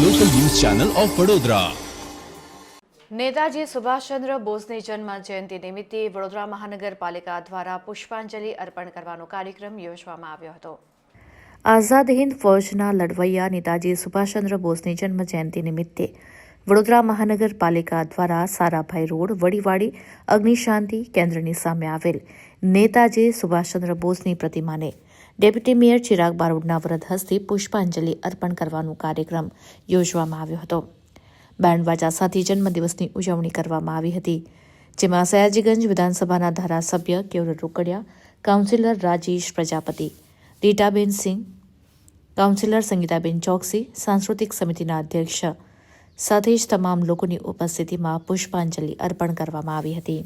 Channel of Vadodara. Netaji Subhashchandra બોઝની જન્મ જયંતિ નિમિત્તે વડોદરા મહાનગરપાલિકા દ્વારા પુષ્પાંજલિ અર્પણ કરવાનો કાર્યક્રમ યોજવામાં આવ્યો હતો. આઝાદ હિન્દ ફોજના લડવૈયા નેતાજી સુભાષચંદ્ર બોઝની જન્મ જયંતિ નિમિત્તે વડોદરા મહાનગરપાલિકા દ્વારા સારાભાઈ રોડ, વડીવાડી, અગ્નિશાંતિ કેન્દ્રની સામે આવેલ નેતાજી સુભાષચંદ્ર બોઝની પ્રતિમાને ડેપ્યુટી મેયર ચિરાગ બારોડના વ્રત હસ્તે પુષ્પાંજલિ અર્પણ કરવાનો કાર્યક્રમ યોજવામાં આવ્યો હતો. બેન્ડવાજા સાથે જન્મદિવસની ઉજવણી કરવામાં આવી હતી, જેમાં સયાજીગંજ વિધાનસભાના ધારાસભ્ય કેવર રોકડિયા, કાઉન્સિલર રાજેશ પ્રજાપતિ, રીટાબેન સિંહ કાઉન્સિલર સંગીતાબેન ચોકસી, સાંસ્કૃતિક સમિતિના અધ્યક્ષ સાથે જ તમામ લોકોની ઉપસ્થિતિમાં પુષ્પાંજલિ અર્પણ કરવામાં આવી હતી.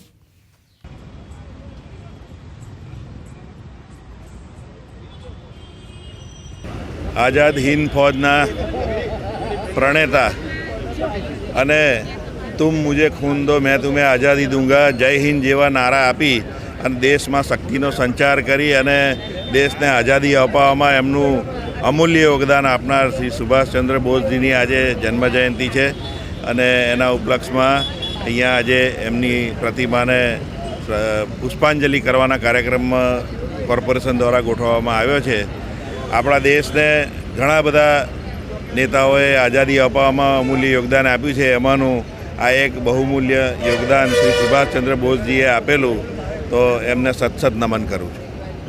આઝાદ હિન્દ ફૌજના પ્રણેતા. અને તુમ મુજે ખૂન દો, મેં તુમે આઝાદી દૂંગા. જય હિન્દ જેવા નારા આપી અને દેશમાં શક્તિનો સંચાર કરી અને દેશને આઝાદી અપાવવામાં એમનું અમૂલ્ય યોગદાન આપનાર શ્રી સુભાષચંદ્ર બોઝજીની આજે જન્મજયંતિ છે. અને એના ઉપલક્ષમાં અહીંયા આજે એમની પ્રતિમાને પુષ્પાંજલિ કરવાના કાર્યક્રમમાં કોર્પોરેશન દ્વારા ગોઠવવામાં આવ્યો છે. આપણા દેશને ઘણા બધા નેતાઓએ આઝાદી અપાવવામાં અમૂલ્ય યોગદાન આપ્યું છે. એમાંનું આ એક બહુમૂલ્ય યોગદાન શ્રી સુભાષચંદ્ર બોઝજીએ આપેલું. તો એમને સતસત નમન કરું છું.